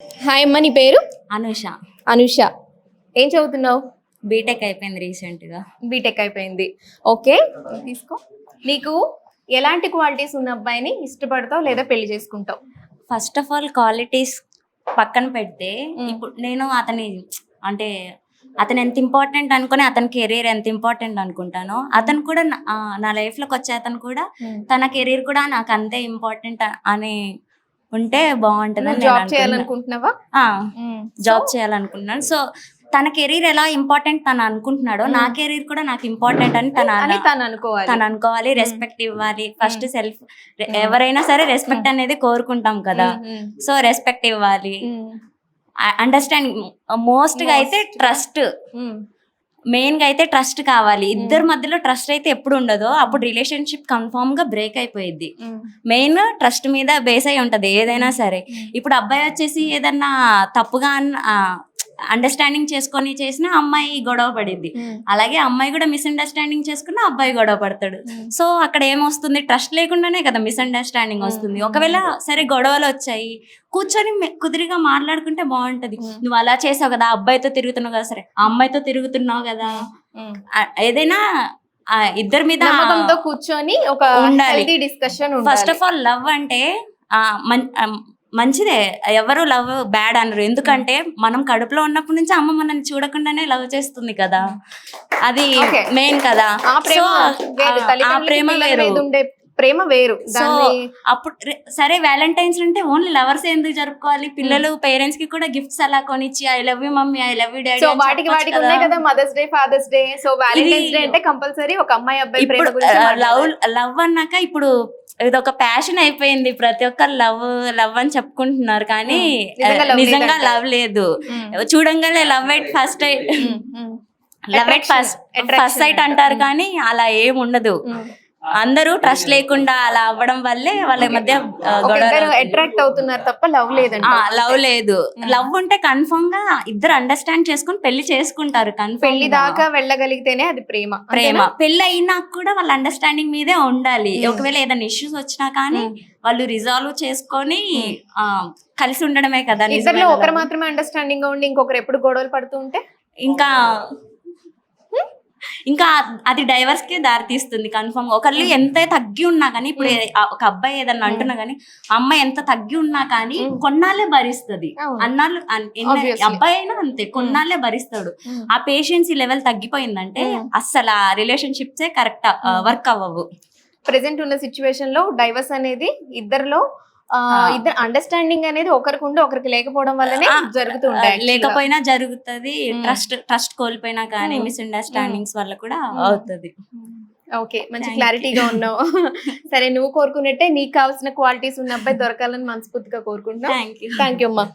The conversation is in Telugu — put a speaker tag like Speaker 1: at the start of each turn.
Speaker 1: హాయ్ అమ్మ నీ పేరు?
Speaker 2: అనుష.
Speaker 1: అనుష. ఏం చదువుతున్నావు?
Speaker 2: బీటెక్ అయిపోయింది రీసెంట్గా
Speaker 1: బీటెక్ అయిపోయింది. ఓకే తీసుకో. నీకు ఎలాంటి క్వాలిటీస్ ఉన్న అబ్బాయిని ఇష్టపడతావు లేదా పెళ్ళి చేసుకుంటావు?
Speaker 2: ఫస్ట్ ఆఫ్ ఆల్ క్వాలిటీస్ పక్కన పెడితే. ఇప్పుడు నేను అతని అంటే అతను ఎంత ఇంపార్టెంట్ అనుకుని అతని కెరీర్ ఎంత ఇంపార్టెంట్ అనుకుంటానో అతను కూడా నా- ఆ, నా లైఫ్లోకి వచ్చే అతను కూడా తన కెరీర్ కూడా నాకు అంతే ఇంపార్టెంట్ అని ఉంటే బాగుంటుందని
Speaker 1: జాబ్ చేయాలనుకుంటున్నావా?
Speaker 2: జాబ్ చేయాలనుకుంటున్నాను. సో తన కెరీర్ ఎలా ఇంపార్టెంట్ తను అనుకుంటున్నాడో నా కెరీర్ కూడా నాకు ఇంపార్టెంట్ అని తన
Speaker 1: తను అనుకోవాలి.
Speaker 2: తను అనుకోవాలి రెస్పెక్ట్ ఇవ్వాలి. ఫస్ట్ సెల్ఫ్ ఎవరైనా సరే రెస్పెక్ట్ అనేది కోరుకుంటాం కదా. సో రెస్పెక్ట్ ఇవ్వాలి. అండర్స్టాండింగ్ మోస్ట్గా అయితే. Trust
Speaker 1: hmm.
Speaker 2: మెయిన్గా అయితే ట్రస్ట్ కావాలి. ఇద్దరి మధ్యలో ట్రస్ట్ అయితే ఎప్పుడు ఉండదో అప్పుడు రిలేషన్షిప్ కన్ఫామ్గా బ్రేక్ అయిపోయింది. మెయిన్ ట్రస్ట్ మీద బేస్ అయి ఉంటది ఏదైనా సరే. ఇప్పుడు అబ్బాయి వచ్చేసి ఏదన్నా తప్పుగా అండర్స్టాండింగ్ చేసుకొని చేసిన అమ్మాయి గొడవ పడిద్ది.
Speaker 1: మ్మ్.
Speaker 2: అలాగే అమ్మాయి కూడా మిస్అండర్స్టాండింగ్ చేసుకున్న అబ్బాయి గొడవ పడతాడు. సో అక్కడ ఏమొస్తుంది? ట్రస్ట్ లేకుండానే కదా మిస్అండర్స్టాండింగ్ వస్తుంది. ఒకవేళ సరే గొడవలు వచ్చాయి కూర్చొని కుదిరిగా మాట్లాడుకుంటే బాగుంటది. నువ్వు అలా చేసావు కదా అబ్బాయితో తిరుగుతున్నావు కదా సరే అమ్మాయితో తిరుగుతున్నావు కదా. ఏదైనా ఇద్దరి మీద
Speaker 1: కూర్చొని ఒక
Speaker 2: ఉండాలి.
Speaker 1: Discussion
Speaker 2: first of all love అంటే మంచిదే. ఎవరు లవ్ బ్యాడ్ అనరు. ఎందుకంటే మనం కడుపులో ఉన్నప్పటి నుంచి అమ్మ మనల్ని చూడకుండానే లవ్ చేస్తుంది కదా. అది. మెయిన్ కదా.
Speaker 1: ఆ ప్రేమ వేరు.
Speaker 2: ప్రేమ వేరు అప్పుడు సరే వ్యాలంటైన్స్ అంటే ఓన్లీ లవర్స్ ఎందుకు జరుపుకోవాలి పిల్లలు పేరెంట్స్కి కూడా గిఫ్ట్స్ అలా కొనిచ్చి I love you mummy I love you daddy
Speaker 1: so వాటికి వాటికి ఉన్నాయి కదా mother's day father's day so valentine's day అంటే కంపల్సరీ ఒక అమ్మాయి అబ్బాయి ప్రేమ గురించి
Speaker 2: లవ్. లవ్ అన్నాక ఇప్పుడు ఇది ఒక ప్యాషన్ అయిపోయింది ప్రతి ఒక్కరు లవ్ లవ్ అని చెప్పుకుంటున్నారు కానీ
Speaker 1: నిజంగా.
Speaker 2: లవ్ లేదు. చూడంగానే love at first. Love at. First first sight
Speaker 1: అంటారు.
Speaker 2: కానీ అలా ఏం ఉండదు
Speaker 1: మ్మ్.
Speaker 2: అందరూ ట్రస్ట్ లేకుండా అలా అవ్వడం వల్లే వాళ్ళ మధ్య.
Speaker 1: అట్రాక్ట్ అవుతున్నారు తప్ప లవ్ లేదంట.
Speaker 2: ఆ లవ్ లేదు. లవ్ ఉంటే కన్ఫర్మ్గా ఇద్దరు అండర్స్టాండ్ చేసుకుని పెళ్ళి చేసుకుంటారు కన్ఫర్మ్
Speaker 1: పెళ్ళి దాకా వెళ్ళగలిగితేనే అది ప్రేమ.
Speaker 2: ప్రేమ. పెళ్ళి అయినా కూడా వాళ్ళ అండర్స్టాండింగ్ మీదే ఉండాలి.
Speaker 1: Hmm.
Speaker 2: ఒకవేళ ఏదైనా ఇష్యూస్ వచ్చినా కానీ వాళ్ళు రిజాల్వ్ చేసుకొని ఆ, కలిసి ఉండడమే కదా
Speaker 1: Hmm.
Speaker 2: నిజమైన
Speaker 1: ఒకరు. మాత్రమే అండర్స్టాండింగ్గా ఉండి ఇంకొకరు ఎప్పుడు గొడవలు పడుతూ ఉంటే?
Speaker 2: ఇంకా ఇంకా అది డైవర్స్ కే దారి తీస్తుంది కన్ఫర్మ్ ఒకళ్ళు ఎంత తగ్గి ఉన్నా కానీ ఇప్పుడు ఒక అబ్బాయి ఏదన్నా అంటున్నా కానీ అమ్మాయి ఎంత తగ్గి ఉన్నా కానీ కొన్నాళ్ళే భరిస్తుంది. అన్నాళ్ళు. అబ్బాయి అయినా అంతే కొన్నాళ్ళే భరిస్తాడు. ఆ పేషెన్సీ లెవెల్ తగ్గిపోయిందంటే అస్సలు ఆ రిలేషన్షిప్సే కరెక్ట్ వర్క్ అవ్వవు.
Speaker 1: ప్రెసెంట్ ఉన్న సిచ్యువేషన్లో డైవర్స్ అనేది ఇద్దరిలో ఇద్దరు అండర్స్టాండింగ్ అనేది ఒకరికి ఉండి ఒకరికి లేకపోవడం వల్లనే
Speaker 2: ఆ,
Speaker 1: జరుగుతూ ఉంటాయి actually గా.
Speaker 2: లేకపోయినా జరుగుతుంది. ట్రస్ట్ ట్రస్ట్ కోల్పోయినా కానీ. మిస్అండర్స్టాండింగ్స్ వల్ల కూడా. అవుతుంది.
Speaker 1: ఓకే మంచి క్లారిటీగా ఉన్నావు. సరే నువ్వు కోరుకున్నట్టే నీకు కావాల్సిన క్వాలిటీస్ ఉన్న అబ్బాయి దొరకాలని మనస్ఫూర్తిగా కోరుకుంటున్నా
Speaker 2: థ్యాంక్ యూ
Speaker 1: థ్యాంక్ యూ అమ్మా.